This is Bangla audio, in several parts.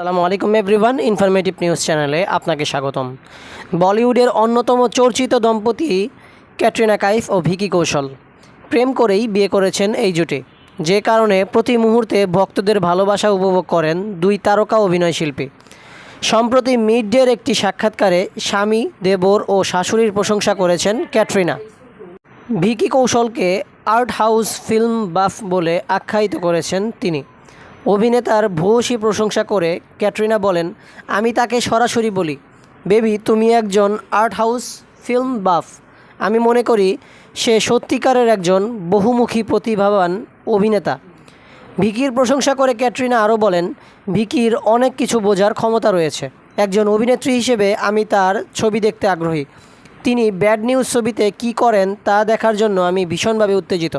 আসসালামু আলাইকুম এভরিওয়ান ইনফরমেটিভ নিউজ চ্যানেলে আপনাকে স্বাগতম। বলিউডের অন্যতম চর্চিত দম্পতি ক্যাটরিনা কাইফ ও ভিকি কৌশল প্রেম করেই বিয়ে করেছেন এই জুটি। যে কারণে প্রতি মুহূর্তে ভক্তদের ভালোবাসা উপভোগ করেন দুই তারকা অভিনয়শিল্পী সম্প্রতি মিড ডের একটি সাক্ষাৎকারে স্বামী, দেবর ও শাশুড়ির প্রশংসা করেছেন ক্যাটরিনা। ভিকি কৌশলকে আর্ট হাউস ফিল্ম বাফ বলে আখ্যায়িত করেছেন তিনি। অভিনেতার ভূয়সী প্রশংসা করে ক্যাটরিনা বলেন, আমি তাকে সরাসরি বলি, বেবি, তুমি একজন আর্ট হাউস ফিল্ম বাফ। আমি মনে করি সে সত্যিকারের একজন বহুমুখী প্রতিভাবান অভিনেতা। ভিকির প্রশংসা করে ক্যাটরিনা আরও বলেন, ভিকির অনেক কিছু বোঝার ক্ষমতা রয়েছে। একজন অভিনেত্রী হিসেবে আমি তার ছবি দেখতে আগ্রহী। তিনি ব্যাড নিউজ ছবিতে কী করেন তা দেখার জন্য আমি ভীষণভাবে উত্তেজিত।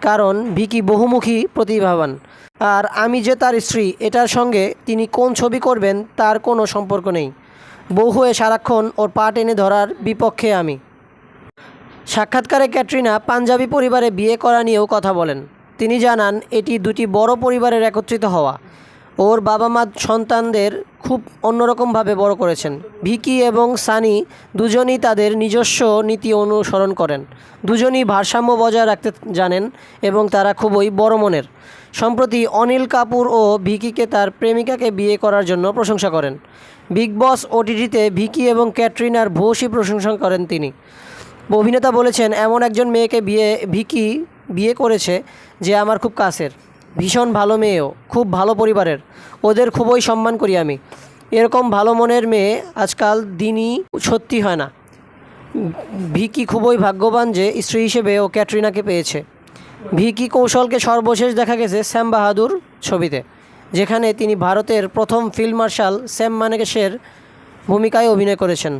কারণ ভিকি বহুমুখী প্রতিভাবান। আর আমি যে তার স্ত্রী, এটার সঙ্গে তিনি কোন ছবি করবেন তার কোনো সম্পর্ক নেই। বউ হয়ে সারাক্ষণ ওর পা টেনে ধরার বিপক্ষে আমি। সাক্ষাৎকারে ক্যাটরিনা পাঞ্জাবি পরিবারে বিয়ে করা নিয়েও কথা বলেন। তিনি জানান, এটি দুটি বড় পরিবারের একত্রিত হওয়া। ওর বাবা মা সন্তানদের খুব অন্যরকমভাবে বড় করেছেন। ভিকি এবং সানি দুজনই তাদের নিজস্ব নীতি অনুসরণ করেন। দুজনই ভারসাম্য বজায় রাখতে জানেন এবং তারা খুবই বড় মনের। সম্প্রতি অনিল কাপুর ও ভিকিকে তার প্রেমিকাকে বিয়ে করার জন্য প্রশংসা করেন। বিগ বস ওটিটিতে ভিকি এবং ক্যাটরিনার ভূয়সী প্রশংসা করেন তিনি। অভিনেতা বলেছেন, এমন একজন মেয়েকে বিয়ে, ভিকি বিয়ে করেছে যে আমার খুব কাছের। ভীষণ ভালো মেয়েও খুব ভালো পরিবারের। ওদের খুবই সম্মান করি আমি। এরকম ভালো মনের মেয়ে আজকাল দিনই সত্যি হয় না। ভিকি খুবই ভাগ্যবান যে স্ত্রী হিসেবে ও ক্যাটরিনাকে পেয়েছে। ভিকি কৌশলকে সর্বশেষ দেখা গেছে শ্যাম বাহাদুর ছবিতে, যেখানে তিনি ভারতের প্রথম ফিল্ড মার্শাল শ্যাম মানেকেশের ভূমিকায় অভিনয় করেছেন।